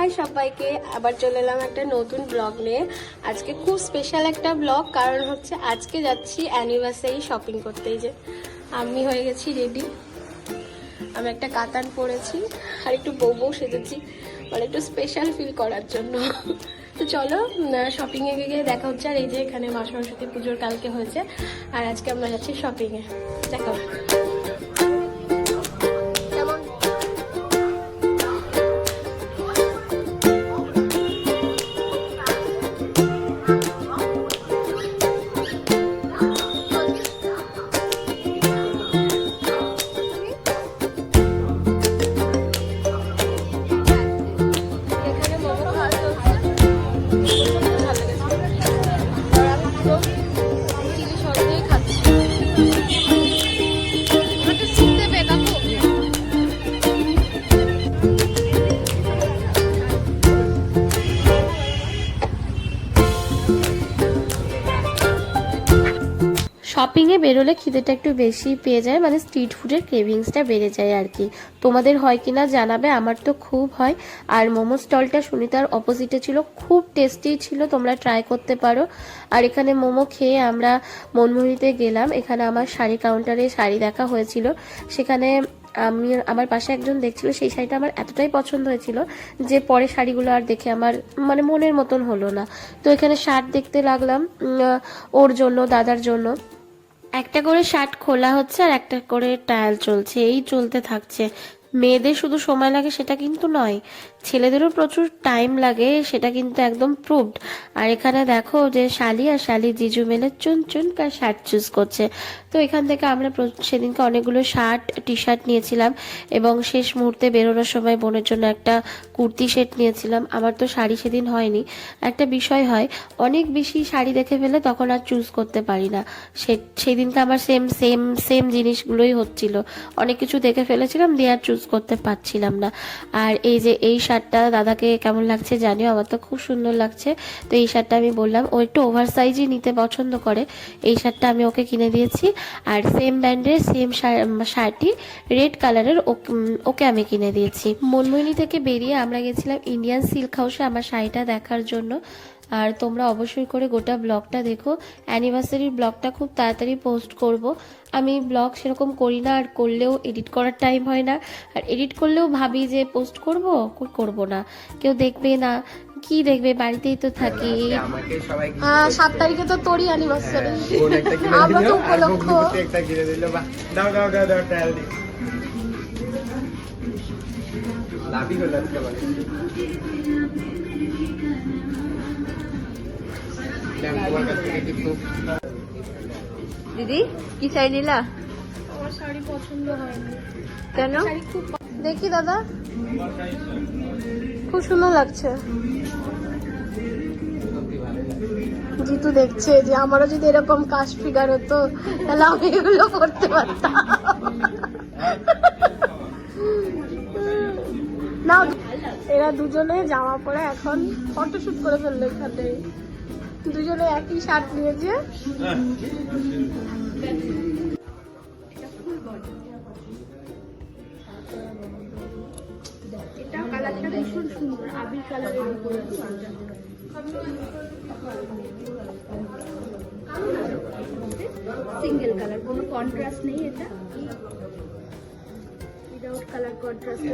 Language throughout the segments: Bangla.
হাই সবাইকে, আবার চলে এলাম একটা নতুন ব্লগ নিয়ে। আজকে খুব স্পেশাল একটা ব্লগ কারণ হচ্ছে আজকে যাচ্ছি অ্যানিভার্সারি শপিং করতে। যে, আমি হয়ে গেছি রেডি আমি একটা কাতান পরেছি, আর একটু বউ বউ সেজেছি। মানে একটু স্পেশাল ফিল করার জন্য। তো চলো শপিংয়ে গিয়ে দেখা হচ্ছে। আর এই যে এখানে মা সরস্বতী পুজোর কালকে হয়েছে, আর আজকে আমরা যাচ্ছি শপিংয়ে দেখা হবে। বেরোলে খিদেটা একটু বেশি পেয়ে যায় মানে স্ট্রিট ফুডের ক্রেভিংসটা বেড়ে যায় আর কি। তোমাদের হয় কিনা জানাবে, আমার তো খুব হয়। আর মোমো স্টলটা সুনিতার অপোজিটে ছিল, খুব টেস্টি ছিল, তোমরা ট্রাই করতে পারো। আর এখানে মোমো খেয়ে আমরা মনমোহিনীতে গেলাম। এখানে আমার শাড়ি কাউন্টারে শাড়ি দেখা হয়েছিল। সেখানে আমি, আমার পাশে একজন দেখছিল, সেই শাড়িটা আমার এতটাই পছন্দ হয়েছিল যে পরে শাড়িগুলো আর দেখে আমার মানে মনের মতন হলো না। তো এখানে শার্ট দেখতে লাগলাম ওর জন্য, দাদার জন্য। একটা করে শার্ট খোলা হচ্ছে আর একটা করে ট্রায়াল চলছে। এই চলতে থাকছে। মেয়েদের শুধু সময় লাগে সেটা কিন্তু নয়, ছেলেদেরও প্রচুর টাইম লাগে, সেটা কিন্তু একদম প্রুভড আর এখানে দেখো যে শালি আর শালি জিজু মেলে চুন চুন কার শার্ট চুজ করছে। তো এখান থেকে আমরা সেদিনকে অনেকগুলো শার্ট টি শার্ট নিয়েছিলাম এবং শেষ মুহূর্তে বেরোনোর সময় বোনের জন্য একটা কুর্তি সেট নিয়েছিলাম। আমার তো শাড়ি সেদিন হয়নি। একটা বিষয় হয়, অনেক বেশি শাড়ি দেখে ফেলে তখন আর চুজ করতে পারি না। সে, সেদিনকে আমার সেম সেম সেম জিনিসগুলোই হচ্ছিল। অনেক কিছু দেখে ফেলেছিলাম, দিয়ে আর চুজ করতে পারছিলাম না। আর এই যে এই শার্টটা দাদাকে কেমন লাগছে জানিও? আমার তো খুব সুন্দর লাগছে। তো এই শার্টটা আমি বললাম, ও একটু ওভার সাইজই নিতে পছন্দ করে। এই শার্টটা আমি ওকে কিনে দিয়েছি। আর সেম ব্র্যান্ডের সেম শার্টই রেড কালারের ওকে আমি কিনে দিয়েছি। মনমোহিনী থেকে বেরিয়ে আমরা গেছিলাম ইন্ডিয়ান সিল্ক হাউসে আমার শাড়িটা দেখার জন্য। আর তোমরা অবশ্যই করে গোটা ব্লগটা দেখো। অ্যানিভার্সারির ব্লগটা খুব তাড়াতাড়ি পোস্ট করব। আমি ব্লগ সেরকম করি না আর করলেও এডিট করার টাইম হয় না। আর এডিট করলেও ভাবি যে পোস্ট করব করব না। কেউ দেখবে না কি দেখবে? বাড়িতেই তো থাকি। হ্যাঁ সাত তারিখে তো তোরই অ্যানিভার্সারি ফোন একটা কিনে আমরা তো উপলক্ষ। হলো দিদি কি চাই নিলা? আমার শাড়ি পছন্দ হয়নি। কেন? দেখি দাদা। খুব সুন্দর লাগছে। জিতু দেখছে যে আমারও যদি এরকম কাশ ফিগার হতো তাহলে আমি এগুলো করতে পারতাম। দুজনে জামা পরে এখন ফটোশুট করে ফেলল এখানে। দুজনে একই শার্ট নিয়েছে। এটা সিঙ্গেল কালার কোনো কন্ট্রাস্ট নেই এটা। উইদাউট কালার আছে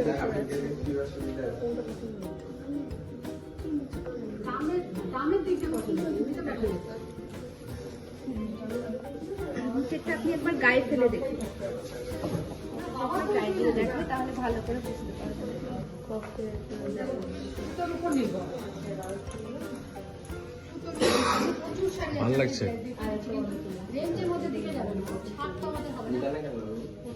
নিচেরটা আপনি একবার গায়ে ফেলে দেখুন। গায়ে দিয়ে দেখবে তাহলে ভালো করে বুঝতে পারবেন। ভালো লাগছে? রেঞ্জের মধ্যে দিকে যাবেন ছাড় আমাদের হবে না।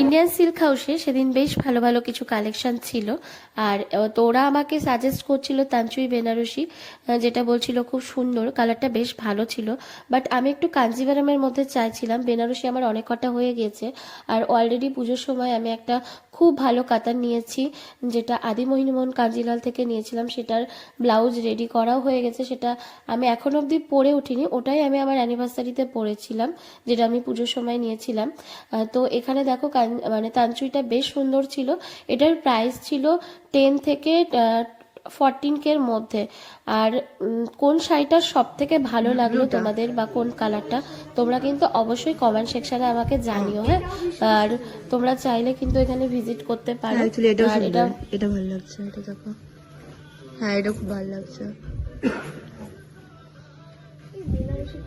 ইন্ডিয়ান সিল্ক হাউসে সেদিন বেশ ভালো ভালো কিছু কালেকশন ছিল। আর তো ওরা আমাকে সাজেস্ট করছিল তাঞ্চুই বেনারসি যেটা বলছিল খুব সুন্দর কালারটা বেশ ভালো ছিল। বাট আমি একটু কাঞ্জিভারামের মধ্যে চাইছিলাম। বেনারসি আমার অনেক কটা হয়ে গেছে। আর অলরেডি পুজোর সময় আমি একটা খুব ভালো কাতার নিয়েছি, যেটা আদি মোহিনীমোহন কাঞ্জিলাল থেকে নিয়েছিলাম, সেটার ব্লাউজ রেডি করাও হয়ে গেছে, সেটা আমি এখন অবধি পরে উঠিনি, ওটাই আমি আমার অ্যানিভার্সারিতে পরেছিলাম, যেটা আমি পুজোর সময় নিয়েছিলাম। তো এখানে দেখো মানে তাঞ্চুইটা বেশ সুন্দর ছিল, এটার প্রাইস ছিল টেন থেকে ফরটিন কের মধ্যে। আর কোন শাড়িটা সব থেকে ভালো লাগল তোমাদের বা কোন কালারটা তোমরা কিন্তু অবশ্যই কমেন্ট সেকশনে আমাকে জানিও হ্যাঁ? আর তোমরা চাইলে কিন্তু এখানে ভিজিট করতে পারো। আর এটা ভালো লাগছে এটা দেখো। হ্যাঁ এটা খুব ভালো লাগছে। বেনারসি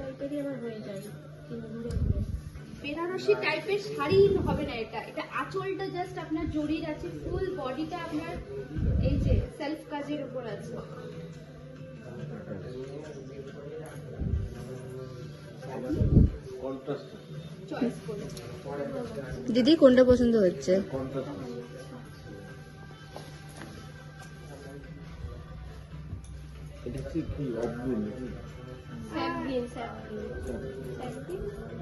টাইপের শাড়ি হবে না এটা। এটা আঁচলটা জাস্ট আপনার জরির আছে ফুল বডিটা আপনার এই যে সেলফ কাজের উপর আছে। দিদি কোনটা পছন্দ হচ্ছে? স্যাপগ্রিন স্যাপগ্রিন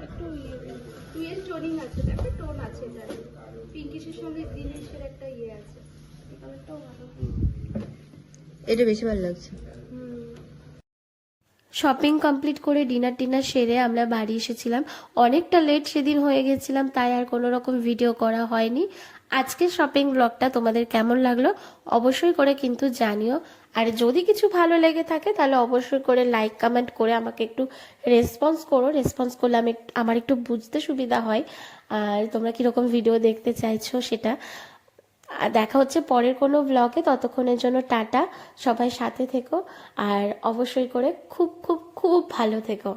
একটু ইয়ে টোনিং আছে একটা টোন আছে এটার। পিঙ্কিশের সঙ্গে গ্রিনিশের একটা ইয়ে আছে। কালারটাও ভালো। এটা বেশি ভালো লাগছে। শপিং কমপ্লিট করে ডিনার টিনার সেরে আমরা বাড়ি এসেছিলাম। অনেকটা লেট সেদিন হয়ে গেছিলাম তাই আর কোনো রকম ভিডিও করা হয়নি। আজকের শপিং ব্লগটা তোমাদের কেমন লাগল অবশ্যই করে কিন্তু জানিও। আর যদি কিছু ভালো লেগে থাকে, তাহলে অবশ্যই করে লাইক কমেন্ট করে আমাকে একটু রেসপন্স করো। রেসপন্স করলে আমি আমার একটু বুঝতে সুবিধা হয়। আর তোমরা কীরকম ভিডিও দেখতে চাইছো সেটা। দেখা হচ্ছে পরের কোনো ব্লগে ততক্ষণের জন্য টাটা। সবাই সাথে থেকো। আর অবশ্যই করে খুব খুব খুব ভালো থেকো।